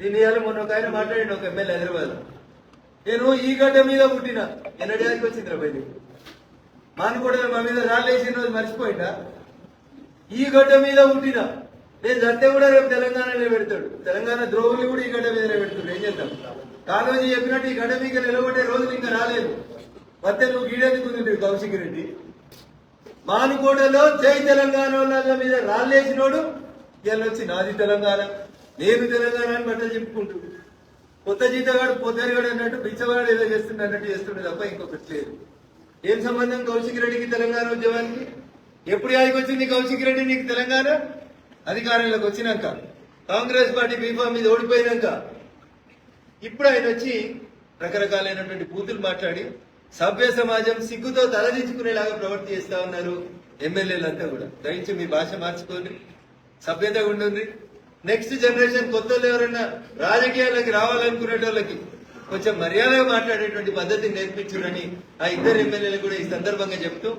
నేను ఇవాళ మొన్న ఒక ఆయన మాట్లాడి ఒక ఎమ్మెల్యే హైదరాబాద్ నేను ఈ గడ్డ మీద పుట్టిన. ఎన్నడానికి వచ్చింది రాబోయి మానుకోవడం మా మీద రాళ్ళేసిన రోజు మర్చిపోయిందా? ఈ గడ్డ మీద పుట్టిన. నేను చస్తే కూడా రేపు తెలంగాణలో పెడతాడు తెలంగాణ ద్రోహులు కూడా ఈ గడ్డ మీద పెడతాడు ఏం చేద్దాం? కాలోజీ చెప్పినట్టు ఈ గడ్డ మీద నిలబడే రోజులు ఇంకా రాలేదు. వస్తే నువ్వు గీడెందుకుంది కౌశిక్ రెడ్డి? మానుకోటలో జై తెలంగాణ వాళ్ళ మీద రాళ్ళేసినోడు వచ్చి నాది తెలంగాణ. నేను తెలంగాణ అని బట్టలు చెప్పుకుంటూ కొత్త జీతగాడు పొద్దరిగాడు అన్నట్టు బిచ్చగాడు ఏదో చేస్తుండే అన్నట్టు చేస్తుండే తప్ప ఇంకొకటి లేదు. ఏం సంబంధం కౌశిక్ రెడ్డికి తెలంగాణ ఉద్యమానికి? ఎప్పుడు యాదికి వచ్చింది కౌశిక్ రెడ్డి నీకు తెలంగాణ? అధికారంలోకి వచ్చినాక. కాంగ్రెస్ పార్టీ బీఫామ్ మీద ఓడిపోయినాక. ఇప్పుడు ఆయన వచ్చి రకరకాలైనటువంటి బూతులు మాట్లాడి సభ్య సమాజం సిగ్గుతో తలదించుకునేలాగా ప్రవర్తి చేస్తా ఉన్నారు ఎమ్మెల్యేలంతా కూడా. దయించి మీ భాష మార్చుకోండి. సభ్యతగా ఉండండి నెక్స్ట్ జనరేషన్ కొత్త ఎవరైనా రాజకీయాలకి రావాలనుకునే వాళ్ళకి కొంచెం మర్యాదగా మాట్లాడేటువంటి పద్ధతిని నేర్పించుడని ఆ ఇద్దరు ఎమ్మెల్యేలు కూడా ఈ సందర్భంగా చెప్తూ